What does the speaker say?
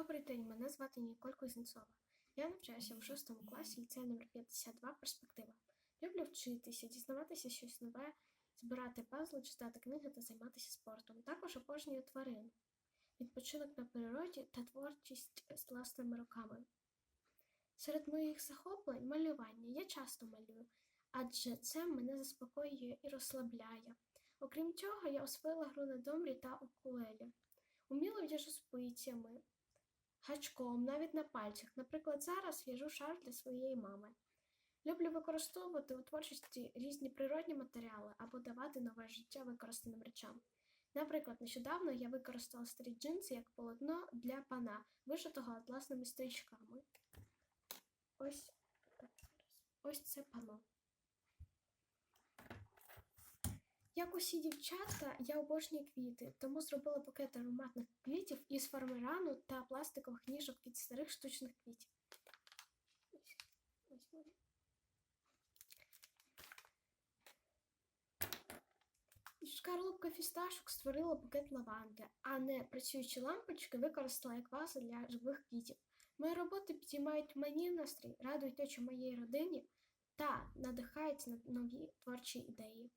Добрий день, мене звати Ніколь Кузнєцова. Я навчаюся в 6 класі ліцею номер 52 Перспектива. Люблю вчитися, дізнаватися щось нове, збирати пазли, читати книги та займатися спортом. Також обожнюю тварин, відпочинок на природі та творчість з власними руками. Серед моїх захоплень малювання. Я часто малюю, адже це мене заспокоює і розслабляє. Окрім цього, я освоїла гру на домрі та укулелі. Уміло в'яжу спицями, гачком, навіть на пальцях. Наприклад, зараз в'яжу шар для своєї мами. Люблю використовувати у творчості різні природні матеріали або давати нове життя використаним речам. Наприклад, нещодавно я використала старі джинси як полотно для пана, вишитого атласними стрічками. Ось. Ось це пано. Як усі дівчата, я обожнюю квіти, тому зробила букет ароматних квітів із фармирану та пластикових ніжок від старих штучних квітів. Шкарлупка фісташок створила букет лаванди, а не працюючі лампочки використала як ваза для живих квітів. Мої роботи підіймають мені настрій, радують очі моєї родині та надихають на нові творчі ідеї.